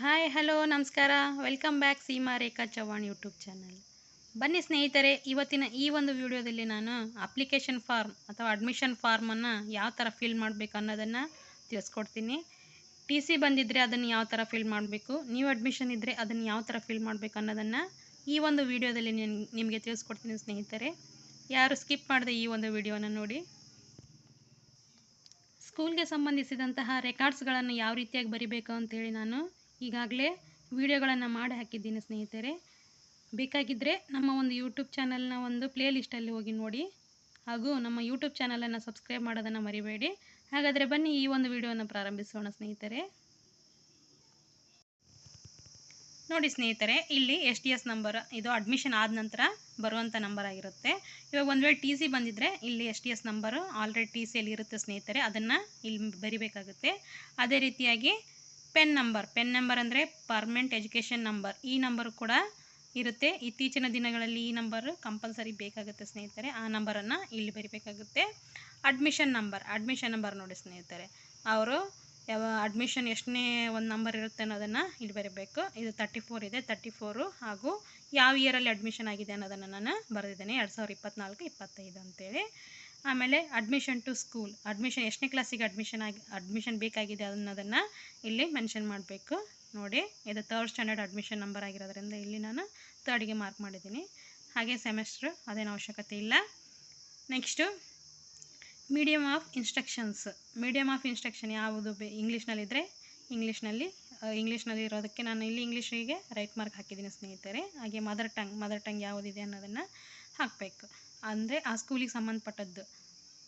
Hi, hello, ನಮಸ್ಕಾರ. Welcome back Seema Rekha Chavan YouTube channel ಬನ್ನಿ ಸ್ನೇಹಿತರೆ, ಇವತ್ತಿನ ಈ ಒಂದು ವಿಡಿಯೋದಲ್ಲಿ ನಾನು ಅಪ್ಲಿಕೇಶನ್ ಫಾರ್ಮ್ ಅಥವಾ ಅಡ್ಮಿಷನ್ ಫಾರ್ಮನ್ನು ಯಾವ ಥರ ಫಿಲ್ ಮಾಡಬೇಕು ಅನ್ನೋದನ್ನು ತಿಳಿಸ್ಕೊಡ್ತೀನಿ. ಟಿ ಸಿ ಬಂದಿದ್ದರೆ ಅದನ್ನು ಯಾವ ಥರ ಫಿಲ್ ಮಾಡಬೇಕು ನೀವು ಅಡ್ಮಿಷನ್ ಇದ್ದರೆ ಅದನ್ನು ಯಾವ ಥರ ಫಿಲ್ ಮಾಡಬೇಕು ಅನ್ನೋದನ್ನು ಈ ಒಂದು ವಿಡಿಯೋದಲ್ಲಿ ನಿಮಗೆ ತಿಳಿಸ್ಕೊಡ್ತೀನಿ ಸ್ನೇಹಿತರೆ. ಯಾರು ಸ್ಕಿಪ್ ಮಾಡದೆ ಈ ಒಂದು ವಿಡಿಯೋನ ನೋಡಿ. ಸ್ಕೂಲ್ಗೆ ಸಂಬಂಧಿಸಿದಂತಹ ರೆಕಾರ್ಡ್ಸ್ಗಳನ್ನು ಯಾವ ರೀತಿಯಾಗಿ ಬರಿಬೇಕು ಅಂತೇಳಿ ನಾನು ಈಗಾಗಲೇ ವಿಡಿಯೋಗಳನ್ನು ಮಾಡಿ ಹಾಕಿದ್ದೀನಿ ಸ್ನೇಹಿತರೆ. ಬೇಕಾಗಿದ್ದರೆ ನಮ್ಮ ಒಂದು ಯೂಟ್ಯೂಬ್ ಚಾನಲ್ನ ಒಂದು ಪ್ಲೇ ಲಿಸ್ಟಲ್ಲಿ ಹೋಗಿ ನೋಡಿ. ಹಾಗೂ ನಮ್ಮ ಯೂಟ್ಯೂಬ್ ಚಾನಲನ್ನು ಸಬ್ಸ್ಕ್ರೈಬ್ ಮಾಡೋದನ್ನು ಮರಿಬೇಡಿ. ಹಾಗಾದರೆ ಬನ್ನಿ ಈ ಒಂದು ವಿಡಿಯೋವನ್ನು ಪ್ರಾರಂಭಿಸೋಣ ಸ್ನೇಹಿತರೆ. ನೋಡಿ ಸ್ನೇಹಿತರೆ, ಇಲ್ಲಿ ಎಸ್ ಟಿ ಎಸ್ ನಂಬರ್ ಇದು ಅಡ್ಮಿಷನ್ ಆದ ನಂತರ ಬರುವಂಥ ನಂಬರ್ ಆಗಿರುತ್ತೆ. ಇವಾಗ ಒಂದು ವೇಳೆ ಟಿ ಸಿ ಬಂದಿದ್ದರೆ ಇಲ್ಲಿ S T S number already T ಸಿಯಲ್ಲಿ ಇರುತ್ತೆ ಸ್ನೇಹಿತರೆ. ಅದನ್ನು ಇಲ್ಲಿ ಬರಿಬೇಕಾಗುತ್ತೆ. ಅದೇ ರೀತಿಯಾಗಿ ಪೆನ್ ನಂಬರ್ ಪೆನ್ ನಂಬರ್ ಅಂದರೆ ಪರ್ಮನೆಂಟ್ ಎಜುಕೇಷನ್ ನಂಬರ್ ಈ ನಂಬರ್ ಕೂಡ ಇರುತ್ತೆ. ಇತ್ತೀಚಿನ ದಿನಗಳಲ್ಲಿ ಈ ನಂಬರ್ ಕಂಪಲ್ಸರಿ ಬೇಕಾಗುತ್ತೆ ಸ್ನೇಹಿತರೆ. ಆ ನಂಬರನ್ನು ಇಲ್ಲಿ ಬರಿಬೇಕಾಗುತ್ತೆ. ಅಡ್ಮಿಷನ್ ನಂಬರ್ ಅಡ್ಮಿಷನ್ ನಂಬರ್ ನೋಡಿ ಸ್ನೇಹಿತರೆ. ಅವರು ಯಾವ ಅಡ್ಮಿಷನ್ ಎಷ್ಟನೇ ಒಂದು ನಂಬರ್ ಇರುತ್ತೆ ಅನ್ನೋದನ್ನು ಇಲ್ಲಿ ಬರೀಬೇಕು. ಇದು ತರ್ಟಿ ಫೋರ್ ಇದೆ. ತರ್ಟಿ ಫೋರು ಹಾಗೂ ಯಾವ ಇಯರಲ್ಲಿ ಅಡ್ಮಿಷನ್ ಆಗಿದೆ ಅನ್ನೋದನ್ನು ನಾನು ಬರೆದಿದ್ದೇನೆ. ಎರಡು ಸಾವಿರದ ಇಪ್ಪತ್ತ್ನಾಲ್ಕು ಇಪ್ಪತ್ತೈದು ಅಂತೇಳಿ. ಆಮೇಲೆ ಅಡ್ಮಿಷನ್ ಟು ಸ್ಕೂಲ್ ಅಡ್ಮಿಷನ್ ಎಷ್ಟನೇ ಕ್ಲಾಸಿಗೆ ಅಡ್ಮಿಷನ್ ಆಗಿ ಅಡ್ಮಿಷನ್ ಬೇಕಾಗಿದೆ ಅನ್ನೋದನ್ನು ಇಲ್ಲಿ ಮೆನ್ಷನ್ ಮಾಡಬೇಕು. ನೋಡಿ, ಇದು ತರ್ಡ್ ಸ್ಟ್ಯಾಂಡರ್ಡ್ ಅಡ್ಮಿಷನ್ ನಂಬರ್ ಆಗಿರೋದ್ರಿಂದ ಇಲ್ಲಿ ನಾನು ತರ್ಡ್ಗೆ ಮಾರ್ಕ್ ಮಾಡಿದ್ದೀನಿ. ಹಾಗೆ ಸೆಮೆಸ್ಟ್ರು ಅದೇನು ಅವಶ್ಯಕತೆ ಇಲ್ಲ. Next medium of instructions medium of instruction ಯಾವುದು ಬೇ ಇಂಗ್ಲೀಷ್ನಲ್ಲಿದ್ದರೆ ಇಂಗ್ಲೀಷ್ನಲ್ಲಿ ಇಂಗ್ಲೀಷ್ನಲ್ಲಿ ಇರೋದಕ್ಕೆ ನಾನು ಇಲ್ಲಿ ಇಂಗ್ಲೀಷಿಗೆ ರೈಟ್ ಮಾರ್ಕ್ ಹಾಕಿದ್ದೀನಿ ಸ್ನೇಹಿತರೆ. ಹಾಗೆ ಮದರ್ ಟಂಗ್ ಮದರ್ ಟಂಗ್ ಯಾವುದಿದೆ ಅನ್ನೋದನ್ನು ಹಾಕಬೇಕು. ಅಂದರೆ ಆ ಸ್ಕೂಲಿಗೆ ಸಂಬಂಧಪಟ್ಟದ್ದು.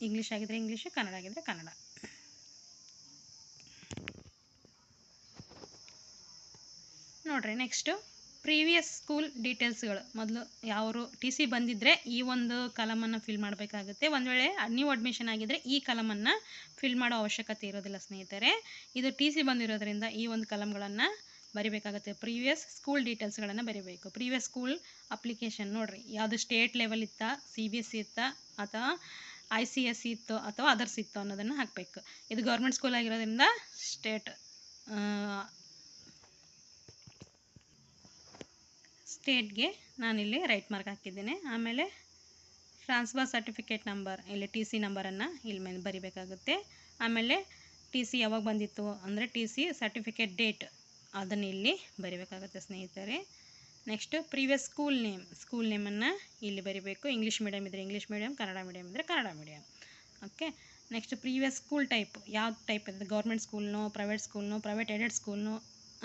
ಇಂಗ್ಲೀಷ್ ಆಗಿದ್ದರೆ ಇಂಗ್ಲೀಷು ಕನ್ನಡ ಆಗಿದ್ದರೆ ಕನ್ನಡ ನೋಡ್ರಿ ನೆಕ್ಸ್ಟು ಪ್ರೀವಿಯಸ್ ಸ್ಕೂಲ್ ಡೀಟೇಲ್ಸ್ಗಳು ಮೊದಲು ಯಾವರು ಟಿ ಸಿ ಬಂದಿದ್ದರೆ ಈ ಒಂದು ಕಲಮನ್ನು ಫಿಲ್ ಮಾಡಬೇಕಾಗುತ್ತೆ. ಒಂದು ವೇಳೆ ನ್ಯೂ ಅಡ್ಮಿಷನ್ ಆಗಿದ್ದರೆ ಈ ಕಲಮನ್ನು ಫಿಲ್ ಮಾಡೋ ಅವಶ್ಯಕತೆ ಇರೋದಿಲ್ಲ ಸ್ನೇಹಿತರೆ. ಇದು ಟಿ ಸಿ ಬಂದಿರೋದ್ರಿಂದ ಈ ಒಂದು ಕಲಮ್ಗಳನ್ನು ಬರಿಬೇಕಾಗುತ್ತೆ. ಪ್ರೀವಿಯಸ್ ಸ್ಕೂಲ್ ಡೀಟೇಲ್ಸ್ಗಳನ್ನು ಬರಿಬೇಕು. ಪ್ರೀವಿಯಸ್ ಸ್ಕೂಲ್ ಅಪ್ಲಿಕೇಶನ್ ನೋಡಿರಿ, ಯಾವುದು ಸ್ಟೇಟ್ ಲೆವೆಲ್ ಇತ್ತಾ ಸಿ ಬಿ ಎಸ್ ಸಿ ಇತ್ತಾ, ಅಥವಾ ಐ ಸಿ ಎಸ್ ಸಿ ಇತ್ತು ಅಥವಾ ಅದರ್ಸ್ ಇತ್ತು ಅನ್ನೋದನ್ನು ಹಾಕಬೇಕು. ಇದು ಗೌರ್ಮೆಂಟ್ ಸ್ಕೂಲ್ ಆಗಿರೋದ್ರಿಂದ ಸ್ಟೇಟ್ ಸ್ಟೇಟ್ಗೆ ನಾನಿಲ್ಲಿ ರೈಟ್ ಮಾರ್ಕ್ ಹಾಕಿದ್ದೀನಿ. ಆಮೇಲೆ ಟ್ರಾನ್ಸ್ಫರ್ ಸರ್ಟಿಫಿಕೇಟ್ ನಂಬರ್ ಇಲ್ಲಿ ಟಿ ಸಿ ನಂಬರನ್ನು ಇಲ್ಲಿ ಮೇಲೆ ಬರಿಬೇಕಾಗುತ್ತೆ. ಆಮೇಲೆ ಟಿ ಸಿ ಯಾವಾಗ ಬಂದಿತ್ತು ಅಂದರೆ ಟಿ ಸಿ ಸರ್ಟಿಫಿಕೇಟ್ ಡೇಟ್ ಅದನ್ನು ಇಲ್ಲಿ ಬರಿಬೇಕಾಗುತ್ತೆ ಸ್ನೇಹಿತರೆ. Next previous school name school ನೇಮನ್ನು ಇಲ್ಲಿ ಬರಿಬೇಕು. ಇಂಗ್ಲೀಷ್ ಮೀಡಿಯಮ್ ಇದ್ದರೆ ಇಂಗ್ಲೀಷ್ ಮೀಡಿಯಮ್ ಕನ್ನಡ ಮೀಡಿಯಮ್ ಇದ್ದರೆ Kannada medium okay next previous school type ಯಾವ ಟೈಪ್ ಇದೆ ಗೌರ್ಮೆಂಟ್ ಸ್ಕೂಲ್ನೋ ಪ್ರೈವೇಟ್ ಸ್ಕೂಲ್ನೋ ಪ್ರೈವೇಟ್ ಏಡೆಡ್ ಸ್ಕೂಲ್ನೋ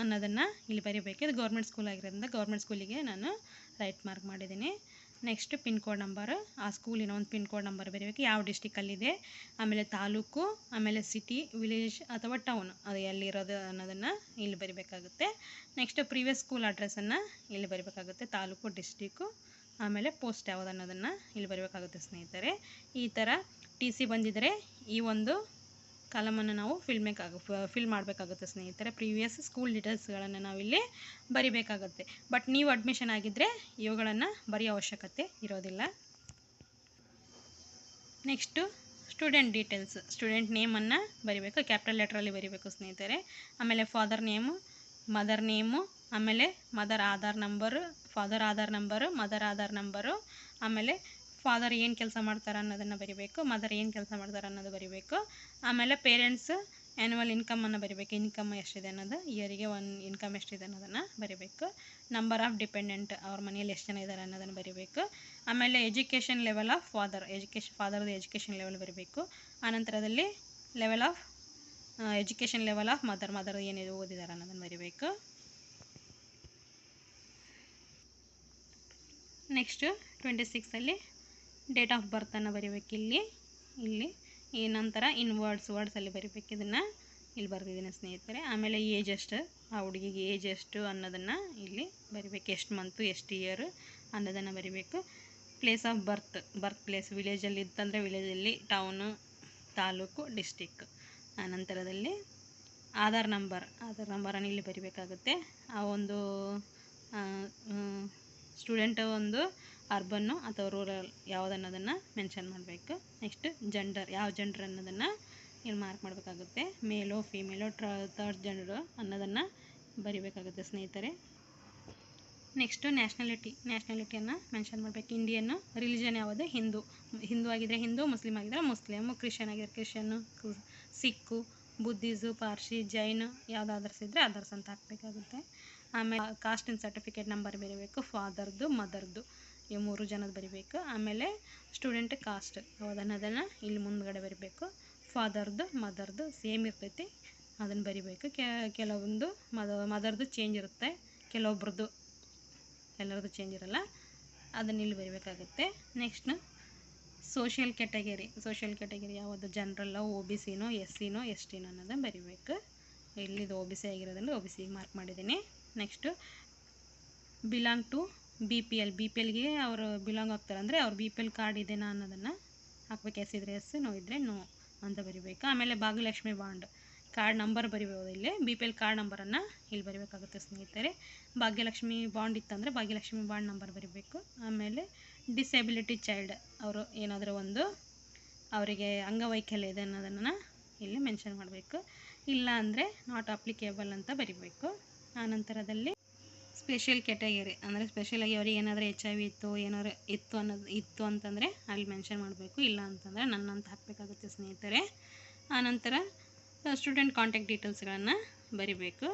ಅನ್ನೋದನ್ನು ಇಲ್ಲಿ ಬರೀಬೇಕು. ಇದು ಗೌರ್ಮೆಂಟ್ ಸ್ಕೂಲ್ ಆಗಿರೋದ್ರಿಂದ ಗೌರ್ಮೆಂಟ್ ಸ್ಕೂಲಿಗೆ ನಾನು ರೈಟ್ ಮಾರ್ಕ್ ಮಾಡಿದ್ದೀನಿ. ನೆಕ್ಸ್ಟ್ ಪಿನ್ ಕೋಡ್ ನಂಬರ್ ಆ ಸ್ಕೂಲಿನ ಒಂದು ಪಿನ್ ಕೋಡ್ ನಂಬರ್ ಬರೀಬೇಕು. ಯಾವ ಡಿಸ್ಟಿಕಲ್ಲಿದೆ ಆಮೇಲೆ ತಾಲೂಕು, ಆಮೇಲೆ ಸಿಟಿ ವಿಲೇಜ್ ಅಥವಾ ಟೌನ್ ಅದು ಎಲ್ಲಿರೋದು ಅನ್ನೋದನ್ನು ಇಲ್ಲಿ ಬರಿಬೇಕಾಗುತ್ತೆ. ನೆಕ್ಸ್ಟ್ ಪ್ರೀವಿಯಸ್ ಸ್ಕೂಲ್ ಅಡ್ರೆಸ್ಸನ್ನು ಇಲ್ಲಿ ಬರಿಬೇಕಾಗುತ್ತೆ. ತಾಲೂಕು ಡಿಸ್ಟಿಕ್ಕು ಆಮೇಲೆ ಪೋಸ್ಟ್ ಯಾವುದು ಅನ್ನೋದನ್ನು ಇಲ್ಲಿ ಬರಬೇಕಾಗುತ್ತೆ ಸ್ನೇಹಿತರೆ. ಈ ಥರ ಟಿ ಸಿ ಬಂದಿದ್ದರೆ ಈ ಒಂದು ಕಾಲಮನ್ನು ನಾವು ಫಿಲ್ ಮೇಕಾಗ ಫಿಲ್ ಮಾಡಬೇಕಾಗುತ್ತೆ ಸ್ನೇಹಿತರೆ. ಪ್ರೀವಿಯಸ್ ಸ್ಕೂಲ್ ಡೀಟೇಲ್ಸ್ಗಳನ್ನು ನಾವಿಲ್ಲಿ ಬರಿಬೇಕಾಗುತ್ತೆ. ಬಟ್ ನೀವು ಅಡ್ಮಿಷನ್ ಆಗಿದ್ದರೆ ಇವುಗಳನ್ನು ಬರೆಯೋ ಅವಶ್ಯಕತೆ ಇರೋದಿಲ್ಲ. ನೆಕ್ಸ್ಟು ಸ್ಟೂಡೆಂಟ್ ಡೀಟೇಲ್ಸ್ ಸ್ಟೂಡೆಂಟ್ ನೇಮನ್ನು ಬರಿಬೇಕು. ಕ್ಯಾಪಿಟಲ್ ಲೆಟ್ರಲ್ಲಿ ಬರಿಬೇಕು ಸ್ನೇಹಿತರೆ. ಆಮೇಲೆ ಫಾದರ್ ನೇಮು ಮದರ್ ನೇಮು ಆಮೇಲೆ mother Aadhaar number father Aadhaar number mother Aadhaar number ಆಮೇಲೆ ಫಾದರ್ ಏನು ಕೆಲಸ ಮಾಡ್ತಾರೆ ಅನ್ನೋದನ್ನು ಬರಿಬೇಕು ಮದರ್ ಏನು ಕೆಲಸ ಮಾಡ್ತಾರೆ ಅನ್ನೋದು ಬರಿಬೇಕು. ಆಮೇಲೆ ಪೇರೆಂಟ್ಸ್ ಆ್ಯನ್ಯುವಲ್ ಇನ್ಕಮನ್ನು ಬರಿಬೇಕು. ಇನ್ಕಮ್ ಎಷ್ಟಿದೆ ಅನ್ನೋದು ಇಯರಿಗೆ ಒನ್ ಇನ್ಕಮ್ ಎಷ್ಟಿದೆ ಅನ್ನೋದನ್ನು ಬರಿಬೇಕು. ನಂಬರ್ ಆಫ್ ಡಿಪೆಂಡೆಂಟ್ ಅವ್ರ ಮನೆಯಲ್ಲಿ ಎಷ್ಟು ಜನ ಇದ್ದಾರೆ ಅನ್ನೋದನ್ನು ಬರಿಬೇಕು. ಆಮೇಲೆ education level of father education ಫಾದರ್ದು education level ಬರಿಬೇಕು. ಆನಂತರದಲ್ಲಿ level of education level of mother mother ಏನಿದೆ ಓದಿದ್ದಾರೆ ಅನ್ನೋದನ್ನು ಬರಿಬೇಕು. ನೆಕ್ಸ್ಟು ಟ್ವೆಂಟಿ ಸಿಕ್ಸಲ್ಲಿ ಡೇಟ್ ಆಫ್ ಬರ್ತನ್ನು ಬರಿಬೇಕು ಇಲ್ಲಿ. ಇಲ್ಲಿ ನಂತರ ಇನ್ ವರ್ಡ್ಸ್ ವರ್ಡ್ಸಲ್ಲಿ ಬರಿಬೇಕು. ಇದನ್ನು ಇಲ್ಲಿ ಬರೆದಿದ್ದೀನಿ ಸ್ನೇಹಿತರೆ. ಆಮೇಲೆ ಏಜ್ ಎಷ್ಟು ಆ ಹುಡುಗಿಗೆ ಏಜ್ ಎಷ್ಟು ಅನ್ನೋದನ್ನು ಇಲ್ಲಿ ಬರಿಬೇಕು. ಎಷ್ಟು ಮಂತು ಎಷ್ಟು ಇಯರ್ ಅನ್ನೋದನ್ನು ಬರಿಬೇಕು. Place of birth birth place ವಿಲೇಜಲ್ಲಿ ಇತ್ತಂದರೆ ವಿಲೇಜಲ್ಲಿ ಟೌನು ತಾಲೂಕು ಡಿಸ್ಟಿಕ್ ಆನಂತರದಲ್ಲಿ ಆಧಾರ್ ನಂಬರ್ ಆಧಾರ್ ನಂಬರನ್ನು ಇಲ್ಲಿ ಬರಿಬೇಕಾಗುತ್ತೆ. ಆ ಒಂದು ಸ್ಟೂಡೆಂಟ್ ಒಂದು ಅರ್ಬನ್ನು ಅಥವಾ ರೂರಲ್ ಯಾವ್ದು ಅನ್ನೋದನ್ನು ಮೆನ್ಷನ್ ಮಾಡಬೇಕು. ನೆಕ್ಸ್ಟ್ ಜೆಂಡರ್ ಯಾವ ಜೆಂಡರ್ ಅನ್ನೋದನ್ನು ಇಲ್ಲಿ ಮಾರ್ಕ್ ಮಾಡಬೇಕಾಗುತ್ತೆ. ಮೇಲೋ ಫೀಮೇಲೋ ತರ್ಡ್ ಜೆಂಡರು ಅನ್ನೋದನ್ನು ಬರಿಬೇಕಾಗುತ್ತೆ ಸ್ನೇಹಿತರೆ. ನೆಕ್ಸ್ಟು ನ್ಯಾಷನಾಲಿಟಿ ನ್ಯಾಷನಾಲಿಟಿಯನ್ನು ಮೆನ್ಷನ್ ಮಾಡಬೇಕು. ಇಂಡಿಯನ್ನು ರಿಲಿಜನ್ ಯಾವುದು? ಹಿಂದೂ. ಹಿಂದೂ ಆಗಿದ್ದರೆ ಹಿಂದೂ ಮುಸ್ಲಿಮ್ ಆಗಿದ್ದರೆ ಮುಸ್ಲಿಮು ಕ್ರಿಶ್ಚಿಯನ್ ಆಗಿದ್ರೆ Christian Sikh Buddhist Parsi Jain others ಇದ್ದರೆ ಅದರ್ಸ್ ಅಂತ ಹಾಕಬೇಕಾಗುತ್ತೆ. ಆಮೇಲೆ ಕಾಸ್ಟಿನ ಸರ್ಟಿಫಿಕೇಟ್ ನಂಬರ್ ಬರೀಬೇಕು. ಫಾದರ್ದು ಮದರ್ದು ಈ ಮೂರು ಜನದ ಬರಿಬೇಕು. ಆಮೇಲೆ ಸ್ಟೂಡೆಂಟ್ ಕಾಸ್ಟ್ ಯಾವುದನ್ನೋದನ್ನು ಇಲ್ಲಿ ಮುಂದ್ಗಡೆ ಬರಿಬೇಕು. ಫಾದರ್ದು ಮದರ್ದು ಸೇಮ್ ಇರ್ತೈತಿ. ಅದನ್ನು ಬರಿಬೇಕು. ಕೆಲವೊಂದು ಮದ ಮದರ್ದು ಚೇಂಜ್ ಇರುತ್ತೆ. ಕೆಲವೊಬ್ರದ್ದು ಎಲ್ಲರದ್ದು ಚೇಂಜ್ ಇರಲ್ಲ. ಅದನ್ನು ಇಲ್ಲಿ ಬರಿಬೇಕಾಗುತ್ತೆ. Next social category social category ಯಾವುದು? ಜನರಲ್ಲ ಒ ಬಿ ಸಿನೋ ಎಸ್ ಸಿನೋ ಎಸ್ ಟಿನೋ ಅನ್ನೋದನ್ನು ಬರಿಬೇಕು. ಇಲ್ಲಿದು ಒ ಬಿ ಸಿ ಆಗಿರೋದ್ರಿಂದ ಒ ಬಿ ಸಿಗೆ ಮಾರ್ಕ್ ಮಾಡಿದ್ದೀನಿ. Next belong to B P L B P ಎಲ್ಗೆ ಅವರು ಬಿಲಾಂಗ್ ಆಗ್ತಾರೆ ಅಂದರೆ ಅವ್ರು ಬಿ ಪಿ ಎಲ್ ಕಾರ್ಡ್ ಇದೆನಾ ಅನ್ನೋದನ್ನು ಹಾಕ್ಬೇಕು. ಎಸ್ ಇದ್ರೆ ಎಸ್ ನೋ ಇದ್ದರೆ ನೋ ಅಂತ ಬರಿಬೇಕು. ಆಮೇಲೆ ಭಾಗ್ಯಲಕ್ಷ್ಮಿ ಬಾಂಡ್ ಕಾರ್ಡ್ ನಂಬರ್ ಬರಿಬೋದು ಇಲ್ಲಿ. ಬಿ ಪಿ ಎಲ್ ಕಾರ್ಡ್ ನಂಬರನ್ನು ಇಲ್ಲಿ ಬರಿಬೇಕಾಗುತ್ತೆ ಸ್ನೇಹಿತರೆ. ಭಾಗ್ಯಲಕ್ಷ್ಮಿ ಬಾಂಡ್ ಇತ್ತಂದರೆ ಭಾಗ್ಯಲಕ್ಷ್ಮಿ ಬಾಂಡ್ ನಂಬರ್ ಬರಿಬೇಕು. ಆಮೇಲೆ ಡಿಸೆಬಿಲಿಟಿ ಚೈಲ್ಡ್ ಅವರು ಏನಾದರೂ ಒಂದು ಅವರಿಗೆ ಅಂಗವೈಕಲ್ಯ ಇದೆ ಅನ್ನೋದನ್ನು ಇಲ್ಲಿ ಮೆನ್ಷನ್ ಮಾಡಬೇಕು. ಇಲ್ಲ ಅಂದರೆ ನಾಟ್ ಅಪ್ಲಿಕೇಬಲ್ ಅಂತ ಬರಿಬೇಕು. ಆನಂತರದಲ್ಲಿ ಸ್ಪೆಷಲ್ ಕ್ಯಾಟಗರಿ ಅಂದರೆ ಸ್ಪೆಷಲಾಗಿ ಅವ್ರಿಗೆ ಏನಾದರೂ ಎಚ್ ಐ ವಿ ಇತ್ತು, ಏನಾದ್ರು ಇತ್ತು ಅನ್ನೋದು, ಇತ್ತು ಅಂತಂದರೆ ಅಲ್ಲಿ ಮೆನ್ಷನ್ ಮಾಡಬೇಕು. ಇಲ್ಲ ಅಂತಂದರೆ ನನ್ನಂತ ಹಾಕಬೇಕಾಗುತ್ತೆ ಸ್ನೇಹಿತರೆ. ಆನಂತರ ಸ್ಟೂಡೆಂಟ್ ಕಾಂಟ್ಯಾಕ್ಟ್ ಡೀಟೇಲ್ಸ್ಗಳನ್ನು ಬರಿಬೇಕು.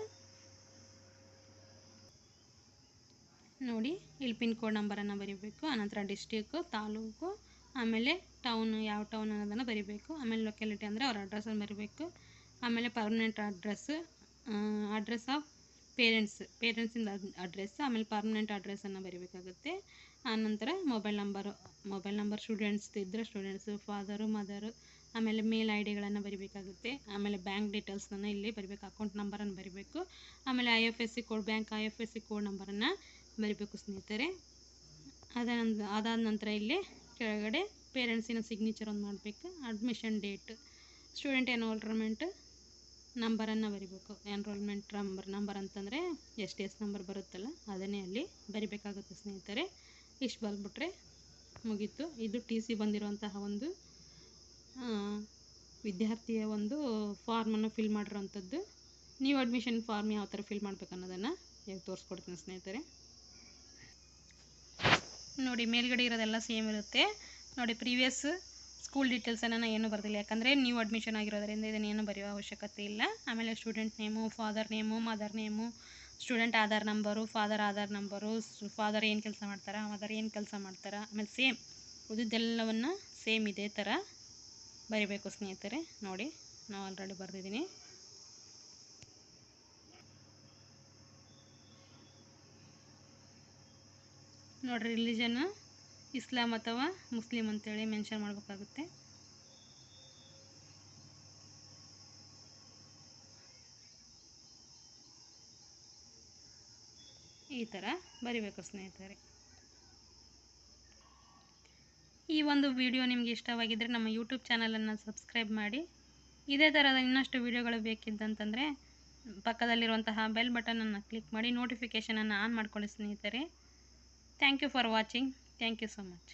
ನೋಡಿ, ಇಲ್ಲಿ ಪಿನ್ ಕೋಡ್ ನಂಬರನ್ನು ಬರಿಬೇಕು. ಆನಂತರ ಡಿಸ್ಟಿಕ್ಕು ತಾಲೂಕು, ಆಮೇಲೆ ಟೌನ್ ಯಾವ ಟೌನ್ ಅನ್ನೋದನ್ನು ಬರಿಬೇಕು. ಆಮೇಲೆ ಲೊಕ್ಯಾಲಿಟಿ ಅಂದರೆ ಅವ್ರ ಅಡ್ರೆಸ್ಸನ್ನು ಬರಿಬೇಕು. ಆಮೇಲೆ permanent address address of parents ಪೇರೆಂಟ್ಸಿಂದ address ಆಮೇಲೆ ಪರ್ಮನೆಂಟ್ ಅಡ್ರೆಸ್ಸನ್ನು ಬರಿಬೇಕಾಗುತ್ತೆ. ಆನಂತರ mobile number mobile number students ಇದ್ದರೆ ಸ್ಟೂಡೆಂಟ್ಸು ಫಾದರು ಮದರು ಆಮೇಲೆ ಮೇಲ್ ಐ ಡಿಗಳನ್ನು ಬರಿಬೇಕಾಗುತ್ತೆ. ಆಮೇಲೆ ಬ್ಯಾಂಕ್ ಡೀಟೇಲ್ಸನ್ನು ಇಲ್ಲಿ ಬರಿಬೇಕು ಅಕೌಂಟ್ ನಂಬರನ್ನು ಬರಿಬೇಕು. ಆಮೇಲೆ I F S C code bank I F S C code ನಂಬರನ್ನು ಬರಿಬೇಕು ಸ್ನೇಹಿತರೆ. ಅದ ಅದಾದ ನಂತರ ಇಲ್ಲಿ ಕೆಳಗಡೆ ಪೇರೆಂಟ್ಸಿನ ಸಿಗ್ನೇಚರ್ ಒಂದು ಮಾಡಬೇಕು ಅಡ್ಮಿಷನ್ ಡೇಟ್ ಸ್ಟೂಡೆಂಟ್ ಎನ್ರೋಲ್ಮೆಂಟ್ ನಂಬರನ್ನು ಬರಿಬೇಕು. ಎನ್ರೋಲ್ಮೆಂಟ್ ನಂಬರ್ ನಂಬರ್ ಅಂತಂದರೆ ಎಸ್ ಟಿ ಎಸ್ ನಂಬರ್ ಬರುತ್ತಲ್ಲ, ಅದನ್ನೇ ಅಲ್ಲಿ ಬರಿಬೇಕಾಗುತ್ತೆ ಸ್ನೇಹಿತರೆ. ಇಷ್ಟು ಬಂದುಬಿಟ್ರೆ ಮುಗೀತು. ಇದು ಟಿ ಸಿ ಬಂದಿರುವಂತಹ ಒಂದು ವಿದ್ಯಾರ್ಥಿಯ ಒಂದು ಫಾರ್ಮನ್ನು ಫಿಲ್ ಮಾಡಿರೋವಂಥದ್ದು. ನೀವು ಅಡ್ಮಿಷನ್ ಫಾರ್ಮ್ ಯಾವ ಥರ ಫಿಲ್ ಮಾಡಬೇಕು ಅನ್ನೋದನ್ನು ಈಗ ತೋರಿಸ್ಕೊಡ್ತೀನಿ ಸ್ನೇಹಿತರೆ. ನೋಡಿ, ಮೇಲ್ಗಡೆ ಇರೋದೆಲ್ಲ ಸೇಮ್ ಇರುತ್ತೆ. ನೋಡಿ ಪ್ರೀವಿಯಸ್ ಸ್ಕೂಲ್ ಡೀಟೇಲ್ಸನ್ನು ನಾನು ಏನು ಬರ್ದಿಲ್ಲ. ಯಾಕಂದರೆ ನೀವು ಅಡ್ಮಿಷನ್ ಆಗಿರೋದ್ರಿಂದ ಇದನ್ನೇನು ಬರೆಯೋ ಅವಶ್ಯಕತೆ ಇಲ್ಲ. ಆಮೇಲೆ student name father name mother name student Aadhaar number father Aadhaar number father ಏನು ಕೆಲಸ ಮಾಡ್ತಾರೆ ಮದರ್ ಏನು ಕೆಲಸ ಮಾಡ್ತಾರೆ, ಆಮೇಲೆ ಸೇಮ್ ಉಳಿದೆಲ್ಲವನ್ನು ಸೇಮ್ ಇದೇ ಥರ ಬರಿಬೇಕು ಸ್ನೇಹಿತರೆ. ನೋಡಿ, ನಾವು ಆಲ್ರೆಡಿ ಬರೆದಿದ್ದೀನಿ ನೋಡಿರಿ ರಿಲಿಜನ್ನು ಇಸ್ಲಾಂ ಅಥವಾ ಮುಸ್ಲಿಂ ಅಂತೇಳಿ ಮೆನ್ಷನ್ ಮಾಡಬೇಕಾಗುತ್ತೆ. ಈ ಥರ ಬರಿಬೇಕು ಸ್ನೇಹಿತರೆ. ಈ ಒಂದು ವಿಡಿಯೋ ನಿಮಗೆ ಇಷ್ಟವಾಗಿದ್ದರೆ ನಮ್ಮ ಯೂಟ್ಯೂಬ್ ಚಾನಲನ್ನು ಸಬ್ಸ್ಕ್ರೈಬ್ ಮಾಡಿ. ಇದೇ ಥರದ ಇನ್ನಷ್ಟು ವಿಡಿಯೋಗಳು ಬೇಕಿದ್ದಂತಂದರೆ ಪಕ್ಕದಲ್ಲಿರುವಂತಹ ಬೆಲ್ ಬಟನನ್ನು ಕ್ಲಿಕ್ ಮಾಡಿ, ನೋಟಿಫಿಕೇಷನನ್ನು ಆನ್ ಮಾಡ್ಕೊಳ್ಳಿ ಸ್ನೇಹಿತರೆ. Thank you for watching. Thank you so much